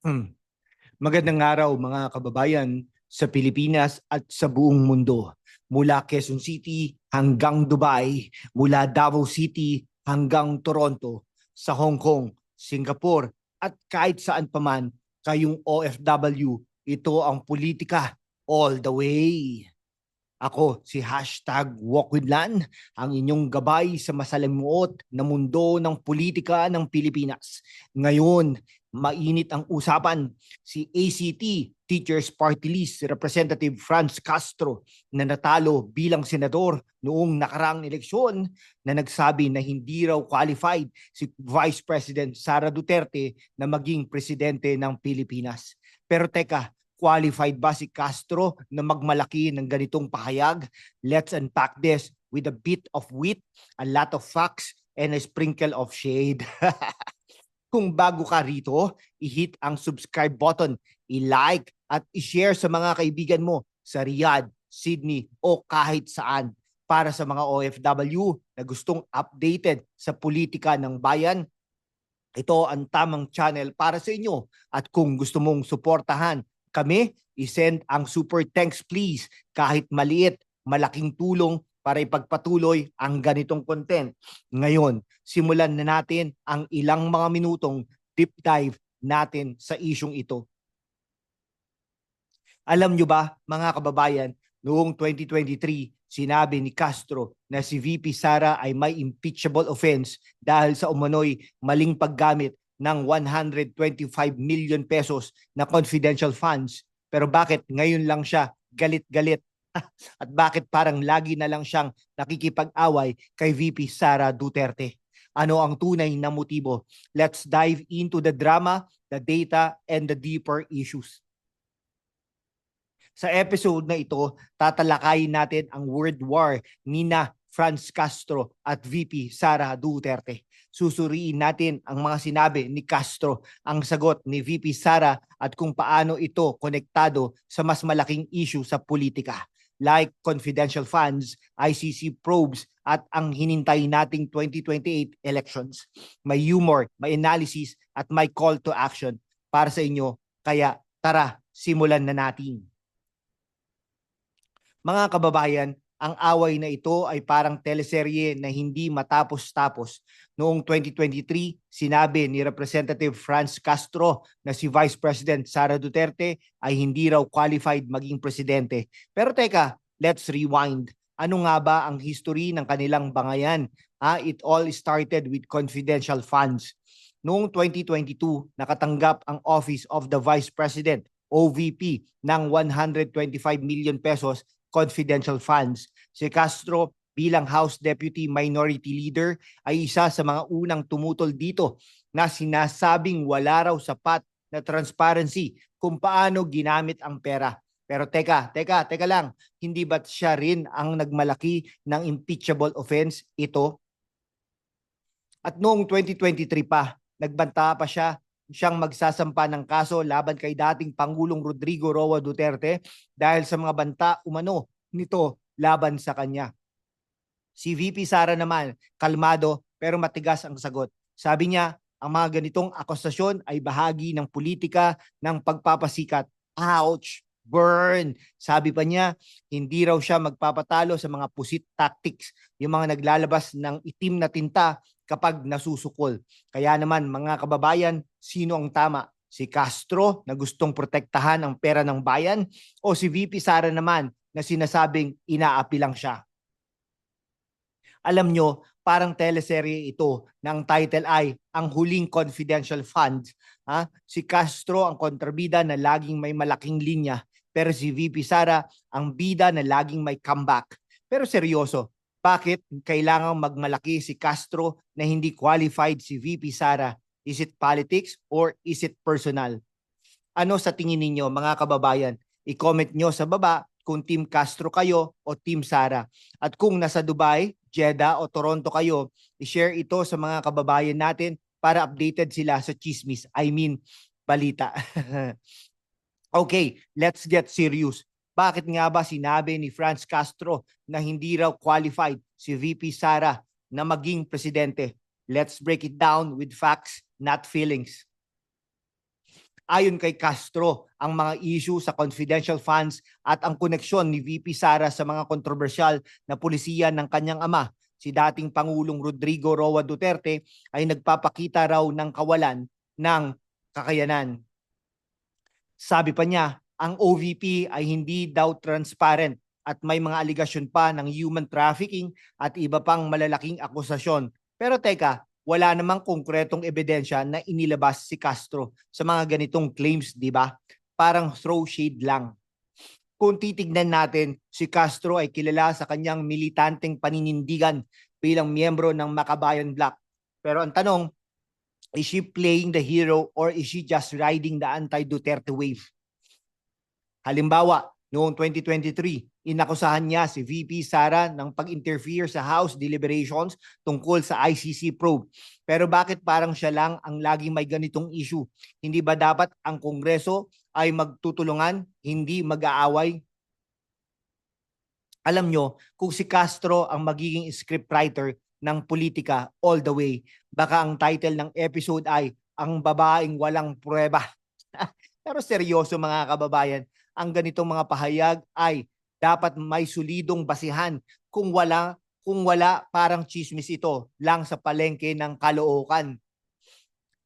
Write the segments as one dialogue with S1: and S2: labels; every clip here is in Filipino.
S1: Hmm. Magandang araw mga kababayan sa Pilipinas at sa buong mundo. Mula Quezon City hanggang Dubai, mula Davao City hanggang Toronto, sa Hong Kong, Singapore at kahit saan paman kayong OFW, ito ang politika all the way. Ako si hashtag Walkwithlan, ang inyong gabay sa masalimuot na mundo ng politika ng Pilipinas. Ngayon, mainit ang usapan. Si ACT, Teachers Party List, Representative Franz Castro na natalo bilang senador noong nakaraang eleksyon na nagsabi na hindi raw qualified si Vice President Sara Duterte na maging presidente ng Pilipinas. Pero teka, qualified ba si Castro na magmalaki ng ganitong pahayag? Let's unpack this with a bit of wit, a lot of facts, and a sprinkle of shade. Kung bago ka rito, i-hit ang subscribe button, i-like at i-share sa mga kaibigan mo sa Riyadh, Sydney o kahit saan para sa mga OFW na gustong updated sa politika ng bayan. Ito ang tamang channel para sa inyo at kung gusto mong suportahan kami, isend ang super thanks please kahit maliit, malaking tulong para ipagpatuloy ang ganitong content. Ngayon, simulan na natin ang ilang mga minutong deep dive natin sa isyong ito. Alam nyo ba, mga kababayan, noong 2023, sinabi ni Castro na si VP Sara ay may impeachable offense dahil sa umano'y maling paggamit ng 125 million pesos na confidential funds. Pero bakit ngayon lang siya galit-galit? At bakit parang lagi na lang siyang nakikipag-away kay VP Sara Duterte? Ano ang tunay na motibo? Let's dive into the drama, the data, and the deeper issues. Sa episode na ito, tatalakayin natin ang world war ni na Franz Castro at VP Sara Duterte. Susuriin natin ang mga sinabi ni Castro, ang sagot ni VP Sara at kung paano ito konektado sa mas malaking issue sa politika like confidential funds, ICC probes at ang hinintay nating 2028 elections. May humor, may analysis at may call to action para sa inyo. Kaya tara, simulan na natin. Mga kababayan, ang away na ito ay parang teleserye na hindi matapos-tapos. Noong 2023, sinabi ni Representative Franz Castro na si Vice President Sara Duterte ay hindi raw qualified maging presidente. Pero teka, let's rewind. Ano nga ba ang history ng kanilang bangayan? Ah, it all started with confidential funds. Noong 2022, nakatanggap ang Office of the Vice President, OVP, ng 125 million pesos confidential funds. Si Castro bilang House Deputy Minority Leader ay isa sa mga unang tumutol dito na sinasabing wala raw sapat na transparency kung paano ginamit ang pera. Pero teka, teka, teka lang, hindi ba't siya rin ang nagmalaki ng impeachable offense ito? At noong 2023 pa, nagbanta pa siya siyang magsasampa ng kaso laban kay dating Pangulong Rodrigo Roa Duterte dahil sa mga banta umano nito laban sa kanya. Si VP Sara naman, kalmado pero matigas ang sagot. Sabi niya, ang mga ganitong akusasyon ay bahagi ng politika ng pagpapasikat. Ouch! Burn! Sabi pa niya, hindi raw siya magpapatalo sa mga pusit tactics, yung mga naglalabas ng itim na tinta kapag nasusukol. Kaya naman mga kababayan, sino ang tama? Si Castro na gustong protektahan ang pera ng bayan o si VP Sara naman na sinasabing inaapi lang siya? Alam nyo, parang teleserye ito ng title ay Ang Huling Confidential Fund. Ha? Si Castro ang kontrabida na laging may malaking linya pero si VP Sara ang bida na laging may comeback. Pero seryoso, bakit kailangang magmalaki si Castro na hindi qualified si VP Sara? Is it politics or is it personal? Ano sa tingin ninyo mga kababayan? I-comment nyo sa baba kung Team Castro kayo o Team Sara. At kung nasa Dubai, Jeddah o Toronto kayo, i-share ito sa mga kababayan natin para updated sila sa chismis. I mean, balita. okay, let's get serious. Bakit nga ba sinabi ni Franz Castro na hindi raw qualified si VP Sara na maging presidente? Let's break it down with facts, not feelings. Ayon kay Castro, ang mga issue sa confidential funds at ang koneksyon ni VP Sara sa mga kontrobersyal na pulisiya ng kanyang ama, si dating Pangulong Rodrigo Roa Duterte, ay nagpapakita raw ng kawalan ng kakayanan. Sabi pa niya, ang OVP ay hindi daw transparent at may mga aligasyon pa ng human trafficking at iba pang malalaking akusasyon. Pero teka, wala namang konkretong ebidensya na inilabas si Castro sa mga ganitong claims, di ba? Parang throw shade lang. Kung titignan natin, si Castro ay kilala sa kanyang militanteng paninindigan bilang miyembro ng Makabayan Black. Pero ang tanong, is she playing the hero or is she just riding the anti-Duterte wave? Halimbawa, noong 2023, inakusahan niya si VP Sara ng pag-interfere sa House deliberations tungkol sa ICC probe. Pero bakit parang siya lang ang laging may ganitong issue? Hindi ba dapat ang Kongreso ay magtutulungan, hindi mag-aaway? Alam nyo, kung si Castro ang magiging scriptwriter ng politika all the way, baka ang title ng episode ay Ang Babaeng Walang Prueba. Pero seryoso mga kababayan, ang ganitong mga pahayag ay dapat may solidong basihan. Kung wala, kung wala parang chismis ito lang sa palengke ng kalookan.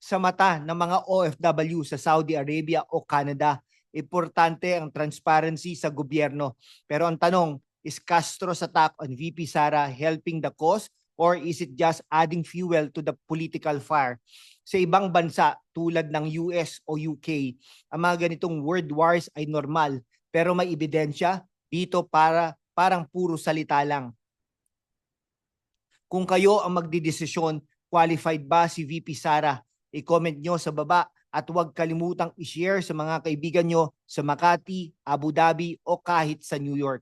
S1: Sa mata ng mga OFW sa Saudi Arabia o Canada, importante ang transparency sa gobyerno. Pero ang tanong, is Castro's attack on VP Sara helping the cause or is it just adding fuel to the political fire? Sa ibang bansa tulad ng US o UK, ang mga ganitong word wars ay normal pero may ebidensya dito para parang puro salita lang. Kung kayo ang magdidesisyon, qualified ba si VP Sara? I-comment nyo sa baba at huwag kalimutang i-share sa mga kaibigan nyo sa Makati, Abu Dhabi o kahit sa New York.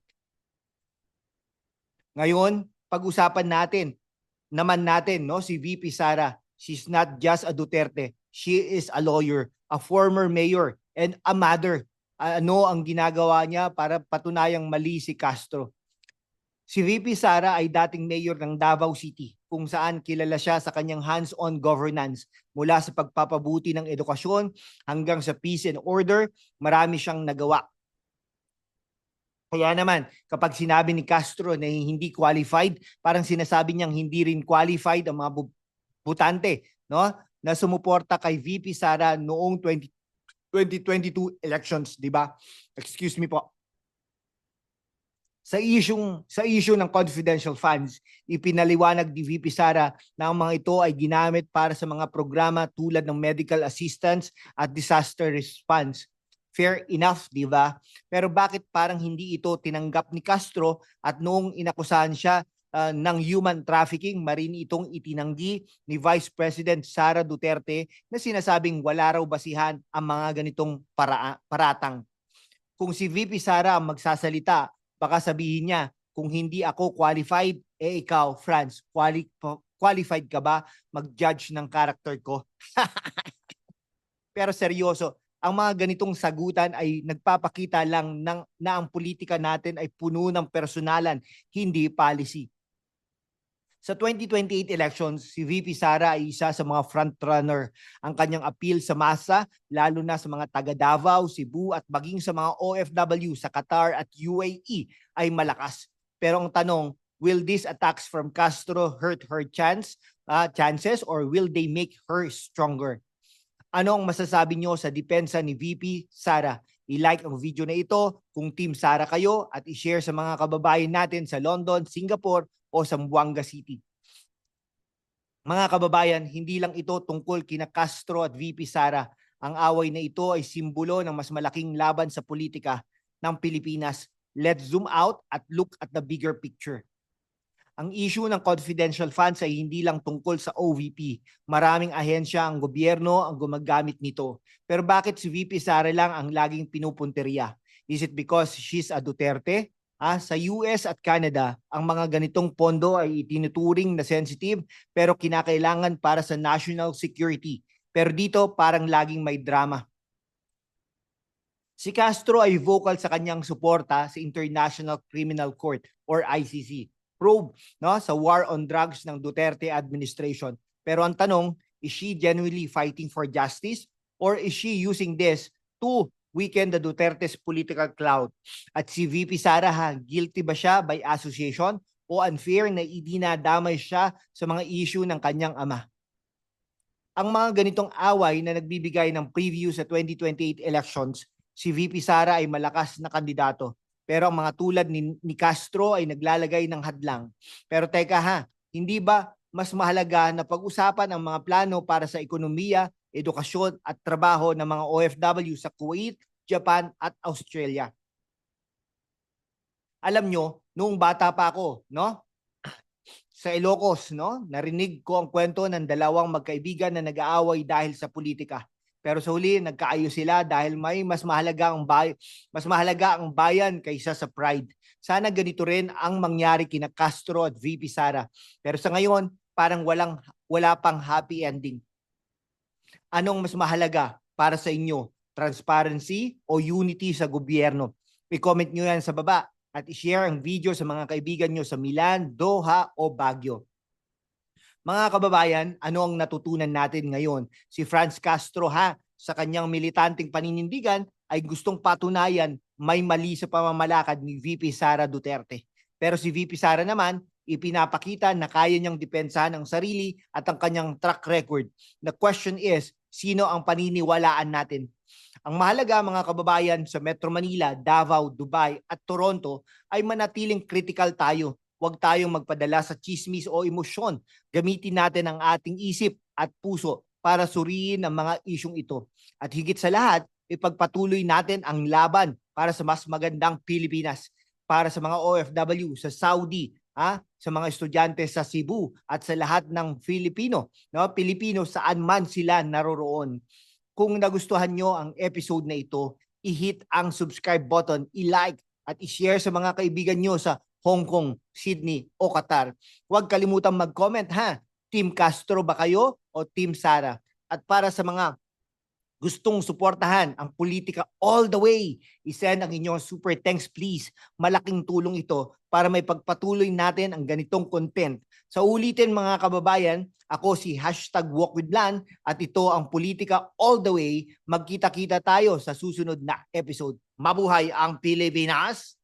S1: Ngayon, pag-usapan natin naman natin no si VP Sara. She's not just a Duterte. She is a lawyer, a former mayor and a mother. Ano ang ginagawa niya para patunayang mali si Castro? Si VP Sara ay dating mayor ng Davao City kung saan kilala siya sa kanyang hands-on governance mula sa pagpapabuti ng edukasyon hanggang sa peace and order, marami siyang nagawa. Kaya naman, kapag sinabi ni Castro na hindi qualified, parang sinasabi niyang hindi rin qualified ang mga bu- butante no? na sumuporta kay VP Sara noong 20, 2022 elections, di ba? Excuse me po. Sa issue sa issue ng confidential funds, ipinaliwanag ni VP Sara na ang mga ito ay ginamit para sa mga programa tulad ng medical assistance at disaster response fair enough, di ba? Pero bakit parang hindi ito tinanggap ni Castro at noong inakusahan siya uh, ng human trafficking, marin itong itinanggi ni Vice President Sara Duterte na sinasabing wala raw basihan ang mga ganitong para paratang. Kung si VP Sara ang magsasalita, baka sabihin niya, kung hindi ako qualified, eh ikaw, Franz, quali- qualified ka ba mag-judge ng character ko? Pero seryoso, ang mga ganitong sagutan ay nagpapakita lang ng, na ang politika natin ay puno ng personalan, hindi policy. Sa 2028 elections, si VP Sara ay isa sa mga frontrunner. Ang kanyang appeal sa masa, lalo na sa mga taga Davao, Cebu at maging sa mga OFW sa Qatar at UAE ay malakas. Pero ang tanong, will these attacks from Castro hurt her chance, uh, chances or will they make her stronger? Ano ang masasabi nyo sa depensa ni VP Sara? I-like ang video na ito kung Team Sara kayo at i-share sa mga kababayan natin sa London, Singapore o sa Zamboanga City. Mga kababayan, hindi lang ito tungkol kina Castro at VP Sara. Ang away na ito ay simbolo ng mas malaking laban sa politika ng Pilipinas. Let's zoom out at look at the bigger picture. Ang issue ng confidential funds ay hindi lang tungkol sa OVP. Maraming ahensya ang gobyerno ang gumagamit nito. Pero bakit si VP Sara lang ang laging pinupunteriya? Is it because she's a Duterte? Ah, sa US at Canada, ang mga ganitong pondo ay itinuturing na sensitive pero kinakailangan para sa national security. Pero dito parang laging may drama. Si Castro ay vocal sa kanyang suporta sa International Criminal Court or ICC probe no sa war on drugs ng Duterte administration. Pero ang tanong, is she genuinely fighting for justice Or is she using this to weaken the Duterte's political clout? At si VP Sara ha, guilty ba siya by association o unfair na idinadamay siya sa mga issue ng kanyang ama? Ang mga ganitong away na nagbibigay ng preview sa 2028 elections, si VP Sara ay malakas na kandidato. Pero ang mga tulad ni, ni Castro ay naglalagay ng hadlang. Pero teka ha, hindi ba mas mahalaga na pag-usapan ang mga plano para sa ekonomiya, edukasyon at trabaho ng mga OFW sa Kuwait, Japan at Australia? Alam nyo, noong bata pa ako, no? Sa Ilocos, no? Narinig ko ang kwento ng dalawang magkaibigan na nag-aaway dahil sa politika. Pero sa huli, nagkaayos sila dahil may mas mahalaga ang bay mas mahalaga ang bayan kaysa sa pride. Sana ganito rin ang mangyari kina Castro at VP Sara. Pero sa ngayon, parang walang wala pang happy ending. Anong mas mahalaga para sa inyo? Transparency o unity sa gobyerno? I-comment nyo yan sa baba at i-share ang video sa mga kaibigan nyo sa Milan, Doha o Baguio. Mga kababayan, ano ang natutunan natin ngayon? Si Franz Castro ha, sa kanyang militanteng paninindigan ay gustong patunayan may mali sa pamamalakad ni VP Sara Duterte. Pero si VP Sara naman, ipinapakita na kaya niyang depensahan ang sarili at ang kanyang track record. The question is, sino ang paniniwalaan natin? Ang mahalaga mga kababayan sa Metro Manila, Davao, Dubai at Toronto ay manatiling critical tayo. Huwag tayong magpadala sa chismis o emosyon. Gamitin natin ang ating isip at puso para suriin ang mga isyong ito. At higit sa lahat, ipagpatuloy natin ang laban para sa mas magandang Pilipinas, para sa mga OFW sa Saudi, ha? sa mga estudyante sa Cebu at sa lahat ng Filipino, no? Pilipino saan man sila naroroon. Kung nagustuhan nyo ang episode na ito, i-hit ang subscribe button, i-like at i-share sa mga kaibigan nyo sa Hong Kong, Sydney o Qatar. Huwag kalimutang mag-comment ha. Team Castro ba kayo o Team Sara? At para sa mga gustong suportahan ang politika all the way, isend ang inyong super thanks please. Malaking tulong ito para may pagpatuloy natin ang ganitong content. Sa ulitin mga kababayan, ako si hashtag Walk with Lan at ito ang politika all the way. Magkita-kita tayo sa susunod na episode. Mabuhay ang Pilipinas!